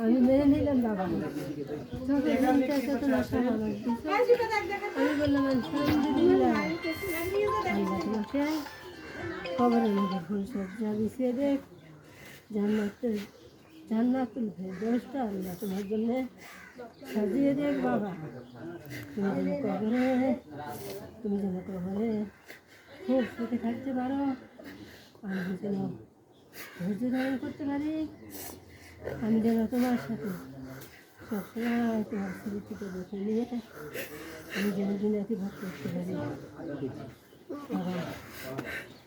আমি মেনে নিলাম বাবা। আমি বললাম কবরের মধ্যে ফুল সজ্জা বিছিয়ে দেখ জান্নাতের জান্নাতুল ফেরদৌসটা আল্লাহ তোমার জন্য সাজিয়ে দেখ বাবা। তুমি যেন কবরে, তুমি যেন কবরে খুব সুখে থাকতে পারো। আমি যেন ধৈর্য ধারণ করতে পারি। আমি যেন তোমার সাথে সবসময় তোমার স্মৃতিকে নিয়ে আমি যেন দুনিয়াতে ভোগ করতে পারি।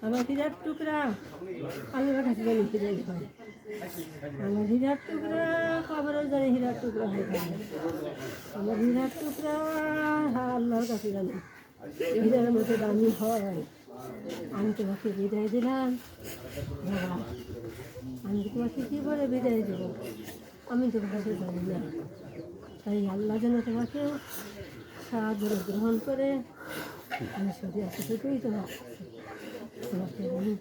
আমার হীরার টুকরা আল্লাহর কাছে জানি ফিরে হয় আমার টুকরা জানি হীরার টুকরা হয়ে থাকে আমার হীরার টুকরা, আল্লাহর কাছে জানি হীরার মতো দামি হয়। আমি তোমাকে বিদায় দিলাম। বাবা আমি তোমাকে কী বলে বিদায় দেব? আমি তোমার কাছে জানি না। তাই আল্লাহ যেন তোমাকে সাদরে গ্রহণ করে আমি শুধু এতটুকুই তোমার তোমাকে আমি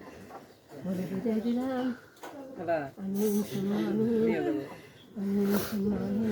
বলে বিদায় দিলাম। আমি আমি আমি আমি